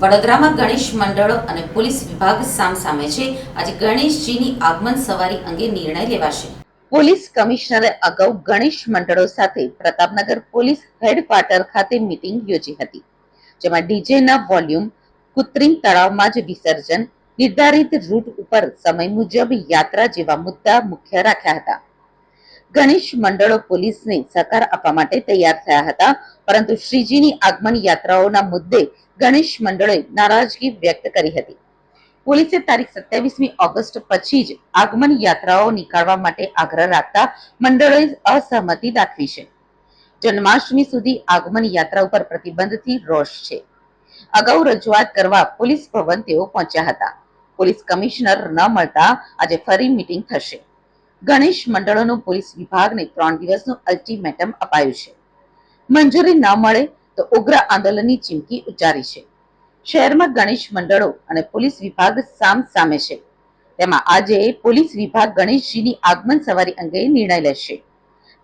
વડોદરામાં ગણેશ મંડળો અને પોલીસ વિભાગ સામસામે છે. આજે ગણેશજીની આગમન સવારી અંગે નિર્ણય લેવાશે. પોલીસ કમિશનરે અગાઉ ગણેશ મંડળો સાથે પ્રતાપનગર પોલીસ હેડક્વાર્ટર ખાતે મીટિંગ યોજી હતી, જેમાં ડીજેના વોલ્યુમ, કૃત્રિમ તળાવમાં જ વિસર્જન, નિર્ધારિત રૂટ ઉપર સમય મુજબ યાત્રા જેવા મુદ્દા મુખ્ય રાખ્યા હતા. ગણેશ મંડળો પોલીસને સહકાર આપવા માટે તૈયાર થયા હતા. પરંતુ શ્રીજીની આગમન યાત્રાઓના મુદ્દે ગણેશ મંડળોએ નારાજગી વ્યક્ત કરી હતી. પોલીસે તારીખ સત્યાવીસમી ઓગસ્ટ પછી જ આગમન યાત્રાઓ નીકાળવા માટે આગ્રહ રાખતા મંડળોએ અસહમતિ દાખવી છે. જન્માષ્ટમી સુધી આગમન યાત્રા ઉપર પ્રતિબંધથી રોષ છે. અગાઉ રજૂઆત કરવા પોલીસ ભવન તેઓ પહોંચ્યા હતા. પોલીસ કમિશનર ન મળતા આજે ફરી મીટિંગ થશે. ગણેશ મંડળોનું પોલીસ વિભાગને ત્રણ દિવસનું અલ્ટિમેટમ અપાયું છે. મંજૂરી ન મળે તો ઉગ્ર આંદોલનની ચીમકી ઉચ્ચારી છે. શહેરમાં ગણેશ મંડળો અને પોલીસ વિભાગ સામ સામે છે. તેમાં આજે પોલીસ વિભાગ ગણેશજીની આગમન સવારી અંગે નિર્ણય લેશે.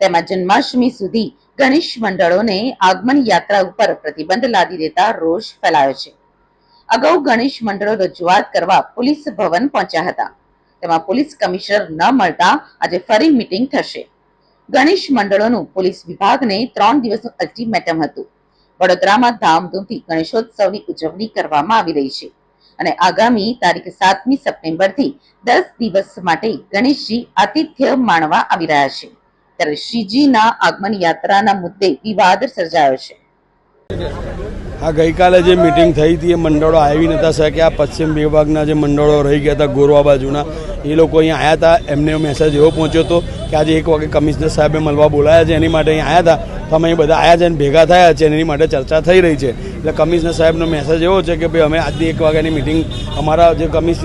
તેમાં જન્માષ્ટમી સુધી ગણેશ મંડળોને આગમન યાત્રા ઉપર પ્રતિબંધ લાદી દેતા રોષ ફેલાયો છે. અગાઉ ગણેશ મંડળો રજૂઆત કરવા પોલીસ ભવન પહોંચ્યા હતા. તેમાં પોલીસ કમિશનર ન મળતા આજે ફરી મીટિંગ થશે. ગણેશ મંડળોનું પોલીસ વિભાગને ત્રણ દિવસનું અલ્ટિમેટમ હતું. વડોદરામાં ધામધૂમથી ગણેશોત્સવની ઉજવણી કરવામાં આવી રહી છે. અને આગામી તારીખ સાતમી સપ્ટેમ્બરથી દસ દિવસ માટે ગણેશજી આતિથ્ય માણવા આવી રહ્યા છે. ત્યારે શ્રીજીના આગમન યાત્રાના મુદ્દે વિવાદ સર્જાયો છે. આ ગઈકાલે જે મિટિંગ થઈ હતી, એ મંડળો આવી નતા શક્યા. પશ્ચિમ વિભાગના જે મંડળો રહી ગયા હતા, ગોરવા બાજુના, એ લોકો અહીંયા આવ્યા હતા. એમને મેસેજ એવો પહોંચ્યો હતો કે આજે એક વાગે કમિશનર સાહેબે મળવા બોલાયા છે. એની માટે અહીંયા આવ્યા હતા. તો અમે બધા આવ્યા છે અને ભેગા થયા છે એની માટે ચર્ચા થઈ રહી છે. એટલે કમિશનર સાહેબનો મેસેજ એવો છે કે ભાઈ અમે આજની એક વાગ્યાની મિટિંગ અમારા જે કમિશ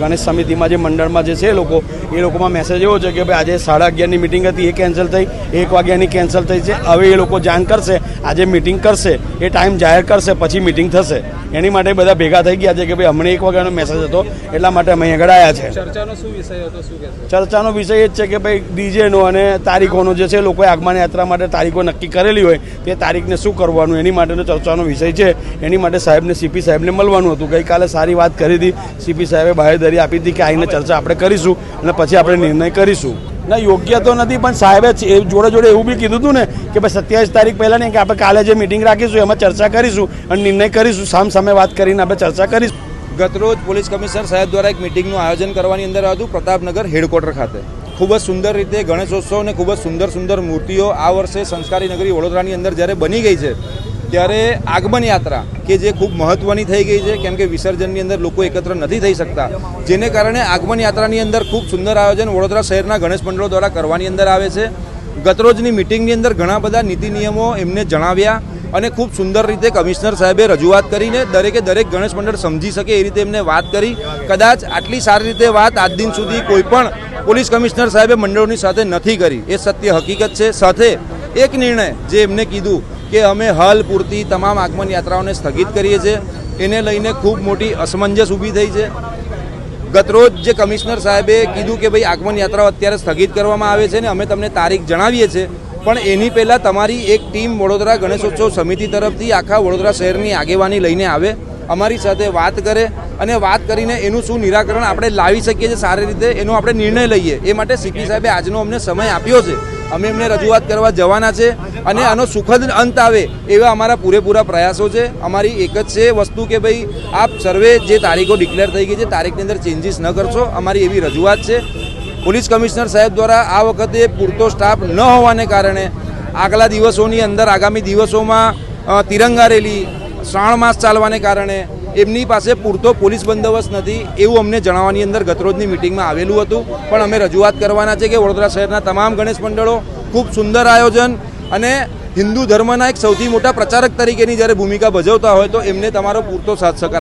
ગણેશ સમિતિમાં જે મંડળમાં જે છે એ લોકો એ લોકોમાં મેસેજ એવો છે કે ભાઈ આજે સાડા અગિયારની મિટિંગ હતી એ કેન્સલ થઈ એક વાગ્યાની કેન્સલ થઈ છે. હવે એ લોકો જાણ કરશે આજે મિટિંગ કરશે એ ટાઈમ જાહેર કરશે પછી મિટિંગ થશે. એની માટે બધા ભેગા થઈ ગયા છે કે ભાઈ હમણાં એક વાગ્યાનો મેસેજ હતો એટલા માટે અમે આગળ આવ્યા છે. ચર્ચાનો શું વિષય હતો શું ચર્ચાનો વિષય એ જ છે કે ભાઈ ડીજેનો અને તારીખોનો જે છે લોકોએ આગમન યાત્રા માટે તારીખો નક્કી કરેલી હોય તે તારીખને શું કરવાનું, એની માટેનો ચર્ચાનો વિષય છે. એની માટે સાહેબને સીપી સાહેબને મળવાનું હતું. ગઈકાલે સારી વાત કરી હતી. સીપી સાહેબે બાહેધરી આપી હતી કે આવીને ચર્ચા આપણે કરીશું અને પછી આપણે નિર્ણય કરીશું. ના, યોગ્ય તો નથી, પણ સાહેબે જોડે જોડે એવું બી કીધું હતું ને કે ભાઈ સત્યાવીસ તારીખ પહેલાં નહીં, કે આપણે કાલે જે મિટિંગ રાખીશું, એમાં ચર્ચા કરીશું અને નિર્ણય કરીશું સામ સામે વાત કરીને આપણે ચર્ચા કરીશું. ગતરોજ પોલીસ કમિશનર સાહેબ દ્વારા એક મિટિંગનું આયોજન કરવાની અંદર હતું પ્રતાપનગર હેડક્વાર્ટર ખાતે. ખૂબ જ સુંદર રીતે ગણેશોત્સવ અને ખૂબ જ સુંદર સુંદર મૂર્તિઓ આ વર્ષે સંસ્કારી નગરી વડોદરાની અંદર જ્યારે બની ગઈ છે, ત્યારે આગમન યાત્રા, કે જે ખૂબ મહત્વની થઈ ગઈ છે, કેમ કે વિસર્જનની અંદર લોકો એકત્ર નથી થઈ શકતા, જેને કારણે આગમન યાત્રાની અંદર ખૂબ સુંદર આયોજન વડોદરા શહેરના ગણેશ મંડળો દ્વારા કરવાની અંદર આવે છે. ગતરોજની મિટિંગની અંદર ઘણા બધા નીતિ નિયમો એમને જણાવ્યા અને ખૂબ સુંદર રીતે કમિશનર સાહેબે રજૂઆત કરીને દરેકે દરેક ગણેશ મંડળ સમજી શકે એ રીતે એમને વાત કરી. કદાચ આટલી સારી રીતે વાત આજ દિન સુધી કોઈ પણ પોલીસ કમિશનર સાહેબે મંડળોની સાથે નથી કરી. એ સત્ય હકીકત છે. સાથે એક નિર્ણય જે એમને કીધું કે અમે હાલ પૂરતી તમામ આગમન યાત્રાઓને સ્થગિત કરીએ છીએ. એને લઈને ખૂબ મોટી અસમંજસ ઊભી થઈ છે. ગતરોજ જે કમિશનર સાહેબે કીધું કે ભાઈ આગમન યાત્રાઓ અત્યારે સ્થગિત કરવામાં આવે છે ને અમે તમને તારીખ જણાવીએ છીએ, પણ એની પહેલાં તમારી એક ટીમ વડોદરા ગણેશોત્સવ સમિતિ તરફથી આખા વડોદરા શહેરની આગેવાની લઈને આવે, અમારી સાથે વાત કરે અને વાત કરીને એનું શું નિરાકરણ આપણે લાવી શકીએ છીએ સારી રીતે, એનો આપણે નિર્ણય લઈએ. એ માટે સીપી સાહેબે આજનો અમને સમય આપ્યો છે. અમે એમને રજૂઆત કરવા જવાના છે અને આનો સુખદ અંત આવે એવા અમારા પૂરેપૂરા પ્રયાસો છે. અમારી એક જ છે વસ્તુ કે ભાઈ, આપ સર્વે જે તારીખો ડિક્લેર થઈ ગઈ છે, તારીખની અંદર ચેન્જીસ ન કરશો. અમારી એવી રજૂઆત છે. પોલીસ કમિશનર સાહેબ દ્વારા આ વખતે પૂરતો સ્ટાફ ન હોવાને કારણે આગલા દિવસોની અંદર, આગામી દિવસોમાં તિરંગા રેલી, શ્રાવણ માસ ચાલવાને કારણે એમની પાસે પૂરતો પોલીસ બંદોબસ્ત નથી એવું અમને જણાવવાની અંદર ગતરોજની મિટિંગમાં આવેલું હતું. પણ અમે રજૂઆત કરવાના છે કે વડોદરા શહેરના તમામ ગણેશ મંડળો ખૂબ સુંદર આયોજન અને હિન્દુ ધર્મના એક સૌથી મોટા પ્રચારક તરીકેની જ્યારે ભૂમિકા ભજવતા હોય તો એમને તમારો પૂરતો સાથ સહકાર